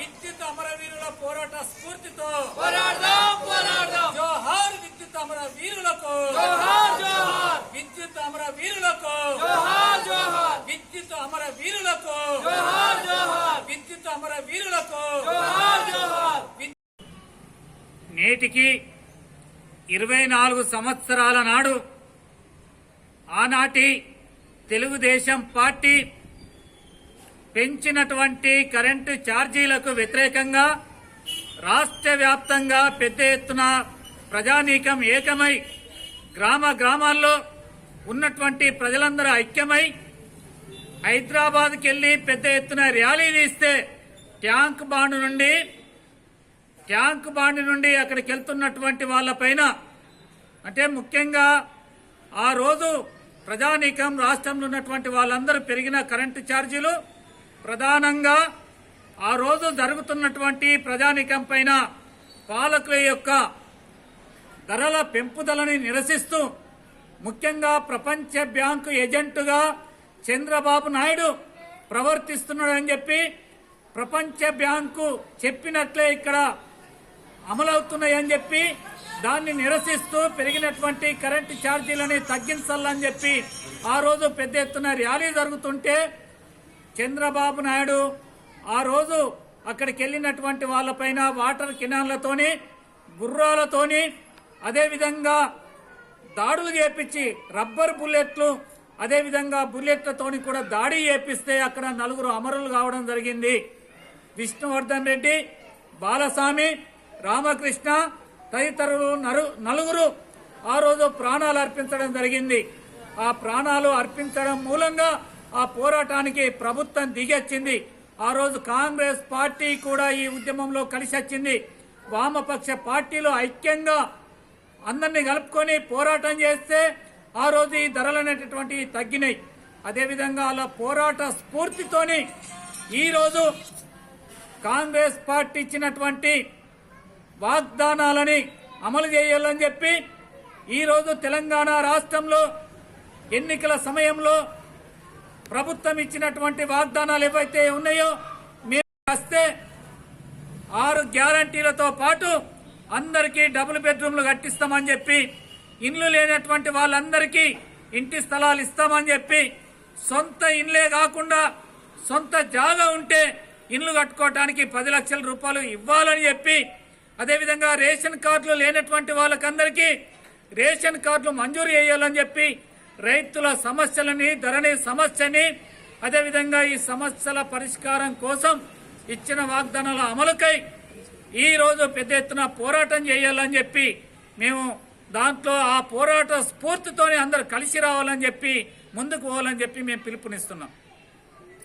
విద్యుత్ అమరవీరుల పోరాట స్ఫూర్తితో పోరాడదాం పోరాడదాం. జోహార్ విద్యుత్ అమరవీరులకు జోహార్ జోహార్. విద్యుత్ అమరవీరులకు జోహార్ జోహార్. విద్యుత్ అమరవీరులకు జోహార్ జోహార్. విద్యుత్ అమరవీరులకు జోహార్ జోహార్. నేటికి ఇరవై నాలుగు సంవత్సరాల నాడు ఆనాటి తెలుగుదేశం పార్టీ పెంచినటువంటి కరెంటు ఛార్జీలకు వ్యతిరేకంగా రాష్ట్ర వ్యాప్తంగా పెద్ద ఎత్తున ప్రజానీకం ఏకమై గ్రామ గ్రామాల్లో ఉన్నటువంటి ప్రజలందరూ ఐక్యమై హైదరాబాద్కెళ్ళి పెద్ద ఎత్తున ర్యాలీ తీస్తే ట్యాంక్ బాండ్ నుండి ట్యాంక్ బాండ్ నుండి అక్కడికి వెళ్తున్నటువంటి వాళ్ళపైన అంటే ముఖ్యంగా ఆ రోజు ప్రజానీకం రాష్ట్రంలో ఉన్నటువంటి వాళ్ళందరూ పెరిగిన కరెంటు ఛార్జీలు ప్రధానంగా ఆ రోజు జరుగుతున్నటువంటి ప్రజానికం పైన పాలకుల యొక్క ధరల పెంపుదలని నిరసిస్తూ ముఖ్యంగా ప్రపంచ బ్యాంకు ఏజెంటుగా చంద్రబాబు నాయుడు ప్రవర్తిస్తున్నాడని చెప్పి ప్రపంచ బ్యాంకు చెప్పినట్లే ఇక్కడ అమలవుతున్నాయని చెప్పి దాన్ని నిరసిస్తూ పెరిగినటువంటి కరెంటు ఛార్జీలని తగ్గించాలని చెప్పి ఆ రోజు పెద్ద ఎత్తున ర్యాలీ జరుగుతుంటే చంద్రబాబు నాయుడు ఆ రోజు అక్కడికి వెళ్ళినటువంటి వాళ్ళపైన వాటర్ కినాన్లతోని గుర్రాలతోని అదేవిధంగా దాడులు చేపించి రబ్బర్ బుల్లెట్లు అదేవిధంగా బుల్లెట్లతోని కూడా దాడి చేపిస్తే అక్కడ నలుగురు అమరులు కావడం జరిగింది. విష్ణువర్ధన్ రెడ్డి బాలస్వామి రామకృష్ణ తదితరులు నలుగురు ఆ రోజు ప్రాణాలు అర్పించడం జరిగింది. ఆ ప్రాణాలు అర్పించడం మూలంగా ఆ పోరాటానికి ప్రభుత్వం దిగొచ్చింది. ఆ రోజు కాంగ్రెస్ పార్టీ కూడా ఈ ఉద్యమంలో కలిసి వచ్చింది. వామపక్ష పార్టీలు ఐక్యంగా అందరినీ కలుపుకొని పోరాటం చేస్తే ఆ రోజు ఈ ధరలు అనేటటువంటివి తగ్గినాయి. అదేవిధంగా అలా పోరాట స్ఫూర్తితోని ఈరోజు కాంగ్రెస్ పార్టీ ఇచ్చినటువంటి వాగ్దానాలని అమలు చేయాలని చెప్పి ఈరోజు తెలంగాణ రాష్ట్రంలో ఎన్నికల సమయంలో ప్రభుత్వం ఇచ్చినటువంటి వాగ్దానాలు ఏవైతే ఉన్నాయో మీరు వస్తే ఆరు గ్యారంటీలతో పాటు అందరికీ డబుల్ బెడ్రూమ్లు కట్టిస్తామని చెప్పి ఇండ్లు లేనటువంటి వాళ్ళందరికీ ఇంటి స్థలాలు ఇస్తామని చెప్పి సొంత ఇండ్లే కాకుండా సొంత జాగా ఉంటే ఇండ్లు కట్టుకోవటానికి పది లక్షల రూపాయలు ఇవ్వాలని చెప్పి అదేవిధంగా రేషన్ కార్డులు లేనటువంటి వాళ్ళకందరికీ రేషన్ కార్డులు మంజూరు చేయాలని చెప్పి రైతుల సమస్యలని ధరణి సమస్యని అదేవిధంగా ఈ సమస్యల పరిష్కారం కోసం ఇచ్చిన వాగ్దానాల అమలుకై ఈ రోజు పెద్ద ఎత్తున పోరాటం చేయాలని చెప్పి మేము దాంట్లో ఆ పోరాట స్ఫూర్తితోనే అందరు కలిసి రావాలని చెప్పి ముందుకు పోవాలని చెప్పి మేము పిలుపునిస్తున్నాం.